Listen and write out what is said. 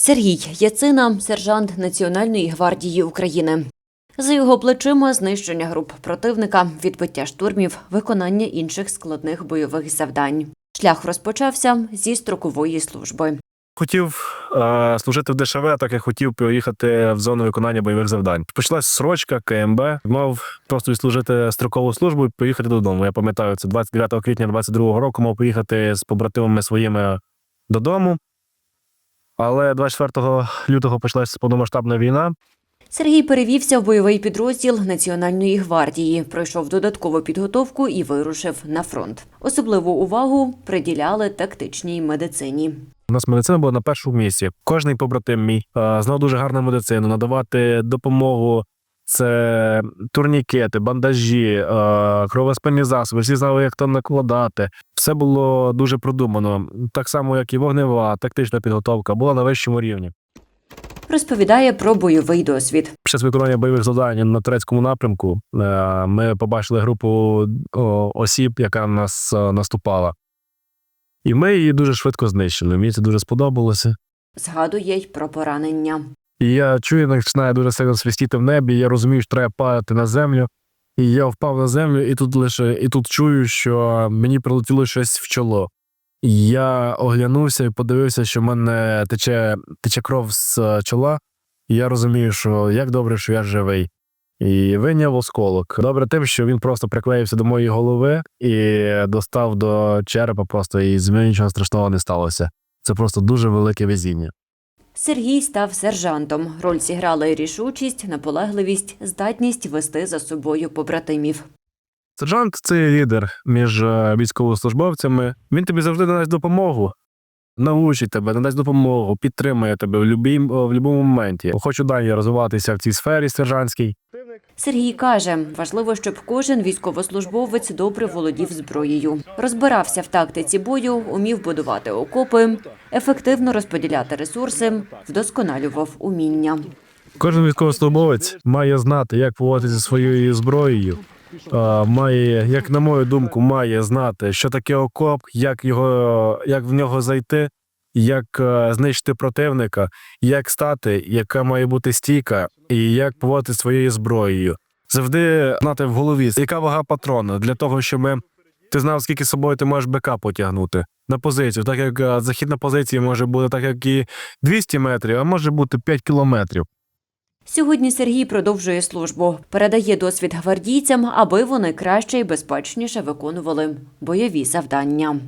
Сергій Яцина, сержант Національної гвардії України. За його плечима знищення груп противника, відбиття штурмів, виконання інших складних бойових завдань. Шлях розпочався зі строкової служби. Хотів е, служити в ДШВ, так як хотів поїхати в зону виконання бойових завдань. Почалась срочка КМБ. Мав просто відслужити строкову службу і поїхати додому. Я пам'ятаю, це 29 квітня 22 року. Мав поїхати з побратимами своїми додому. Але 24 лютого почалася повномасштабна війна. Сергій перевівся в бойовий підрозділ Національної гвардії, пройшов додаткову підготовку і вирушив на фронт. Особливу увагу приділяли тактичній медицині. У нас медицина була на першому місці. Кожний побратим мій знав дуже гарну медицину, надавати допомогу. Це турнікети, бандажі, е, кровоспинні засоби. Всі знали, як там накладати. Все було дуже продумано. Так само, як і вогнева, тактична підготовка була на вищому рівні. Розповідає про бойовий досвід. Під час виконання бойових завдань на турецькому напрямку е, ми побачили групу осіб, яка нас е, наступала. І ми її дуже швидко знищили. Мені це дуже сподобалося. Згадує й про поранення. І я чую, як починає дуже сильно свистіти в небі. Я розумію, що треба падати на землю. І я впав на землю, і тут лише і тут чую, що мені прилетіло щось в чоло. Я оглянувся і подивився, що в мене тече, тече кров з е, чола. І я розумію, що як добре, що я живий. І виняв осколок. Добре тим, що він просто приклеївся до моєї голови і достав до черепа просто, і з мене нічого страшного не сталося. Це просто дуже велике везіння. Сергій став сержантом. Роль зіграла і рішучість, наполегливість, здатність вести за собою побратимів. Сержант це лідер між е, військовослужбовцями. Він тобі завжди надасть допомогу. Научить тебе, надасть допомогу, підтримує тебе в будь-якому моменті. Хочу далі розвиватися в цій сфері сержантській. Сергій каже, важливо, щоб кожен військовослужбовець добре володів зброєю, розбирався в тактиці бою, умів будувати окопи, ефективно розподіляти ресурси, вдосконалював уміння. Кожен військовослужбовець має знати, як поводитися своєю зброєю. Має, як на мою думку, має знати, що таке окоп, як його, як в нього зайти, як е, знищити противника, як стати, яка має бути стійка, і як поводити своєю зброєю. Завжди знати в голові, яка вага патрона для того, щоб ти знав, скільки з собою ти можеш БК потягнути на позицію. Так як е, захід на позиції може бути так, як і 200 метрів, а може бути 5 кілометрів. Сьогодні Сергій продовжує службу, передає досвід гвардійцям, аби вони краще і безпечніше виконували бойові завдання.